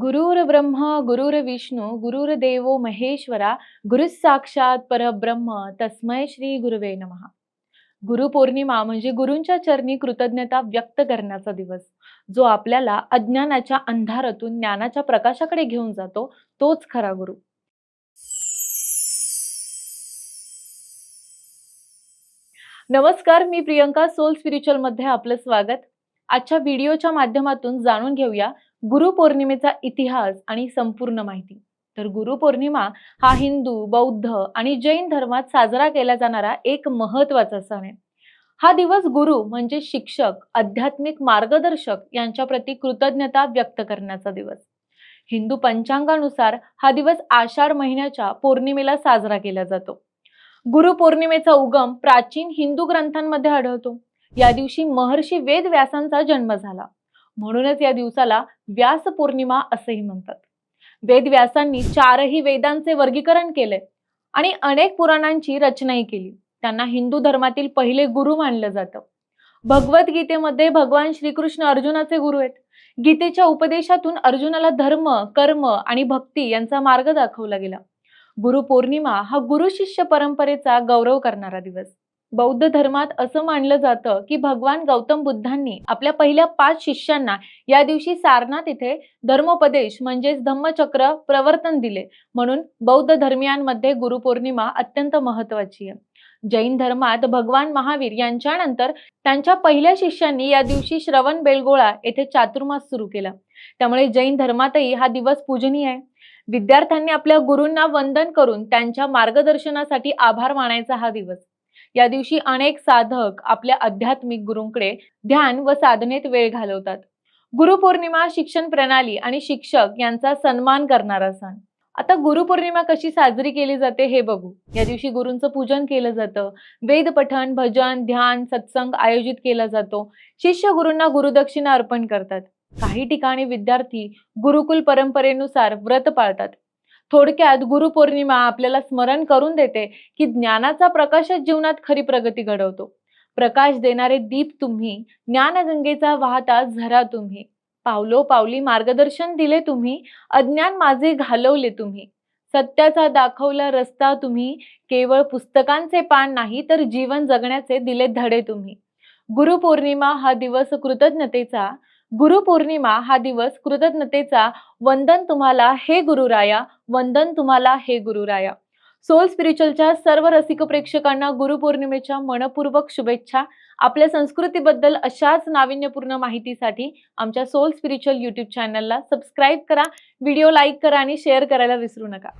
गुरुर ब्रह्मा गुरुर विष्णू गुरुर देवो महेश्वरा गुरुसाक्षात परब्रह्म तस्मै श्री गुरुवे नमः. गुरुपौर्णिमा म्हणजे गुरूंच्या चरणी कृतज्ञता व्यक्त करण्याचा दिवस. जो आपल्याला अज्ञानाच्या अंधारातून ज्ञानाच्या प्रकाशाकडे घेऊन जातो तोच खरा गुरु. नमस्कार मी प्रियंका सोल स्पिरिच्युअलमध्ये आपलं स्वागत. आजच्या व्हिडिओच्या माध्यमातून जाणून घेऊया गुरुपौर्णिमेचा इतिहास आणि संपूर्ण माहिती. तर गुरुपौर्णिमा हा हिंदू बौद्ध आणि जैन धर्मात साजरा केला जाणारा एक महत्त्वाचा सण आहे. हा दिवस गुरु म्हणजे शिक्षक आध्यात्मिक मार्गदर्शक यांच्या प्रती कृतज्ञता व्यक्त करण्याचा दिवस. हिंदू पंचांगानुसार हा दिवस आषाढ महिन्याच्या पौर्णिमेला साजरा केला जातो. गुरुपौर्णिमेचा उगम प्राचीन हिंदू ग्रंथांमध्ये आढळतो. या दिवशी महर्षी वेद व्यासांचा जन्म झाला. म्हणूनच या दिवसाला व्यास पौर्णिमा असेही म्हणतात. वेद व्यासांनी चारही वेदांचे वर्गीकरण केले आणि अनेक पुराणांची रचनाही केली. त्यांना हिंदू धर्मातील पहिले गुरु मानलं जातं. भगवद्गीतेमध्ये भगवान श्रीकृष्ण अर्जुनाचे गुरु आहेत. गीतेच्या उपदेशातून अर्जुनाला धर्म कर्म आणि भक्ती यांचा मार्ग दाखवला गेला. गुरुपौर्णिमा हा गुरु शिष्य परंपरेचा गौरव करणारा दिवस. बौद्ध धर्मात असं मानलं जातं की भगवान गौतम बुद्धांनी आपल्या पहिल्या पाच शिष्यांना या दिवशी सारनाथ इथे धर्मोपदेश म्हणजेच धम्मचक्र प्रवर्तन दिले. म्हणून बौद्ध धर्मियांमध्ये गुरुपौर्णिमा अत्यंत महत्वाची आहे. जैन धर्मात भगवान महावीर यांच्यानंतर त्यांच्या पहिल्या शिष्यांनी या दिवशी श्रवण बेलगोळा येथे चातुर्मास सुरू केला. त्यामुळे जैन धर्मातही हा दिवस पूजनीय आहे. विद्यार्थ्यांनी आपल्या गुरूंना वंदन करून त्यांच्या मार्गदर्शनासाठी आभार मानायचा हा दिवस. या दिवशी अनेक साधक आपल्या आध्यात्मिक गुरूंकडे ध्यान व साधनेत वेळ घालवतात. गुरुपौर्णिमा शिक्षण प्रणाली आणि शिक्षक यांचा सन्मान करणारा सण. आता गुरुपौर्णिमा कशी साजरी केली जाते हे बघू. या दिवशी गुरूंचं पूजन केलं जातं. वेद पठण भजन ध्यान सत्संग आयोजित केला जातो. शिष्य गुरूंना गुरुदक्षिणा अर्पण करतात. काही ठिकाणी विद्यार्थी गुरुकुल परंपरेनुसार व्रत पाळतात. थोडक्यात गुरुपौर्णिमा आपल्याला स्मरण करून देते की ज्ञानाचा प्रकाशच जीवनात खरी प्रगती घडवतो. प्रकाश देणारे दीप तुम्ही ज्ञानगंगेचा वाहता झरा तुम्ही. पावलो पावली मार्गदर्शन दिले तुम्ही अज्ञान माझे घालवले तुम्ही. सत्याचा दाखवला रस्ता तुम्ही केवळ पुस्तकांचे पान नाही तर जीवन जगण्याचे दिले धडे तुम्ही. गुरुपौर्णिमा हा दिवस कृतज्ञतेचा गुरुपौर्णिमा हा दिवस कृतज्ञतेचा वंदन तुम्हाला हे गुरुराया वंदन तुम्हाला हे गुरुराया. सोल स्पिरिच्युअलच्या सर्व रसिक प्रेक्षकांना गुरुपौर्णिमेच्या मनपूर्वक शुभेच्छा. आपल्या संस्कृतीबद्दल अशाच नाविन्यपूर्ण माहितीसाठी आमच्या सोल स्पिरिच्युअल यूट्यूब चॅनलला सबस्क्राईब करा. व्हिडिओ लाईक करा आणि शेअर करायला विसरू नका.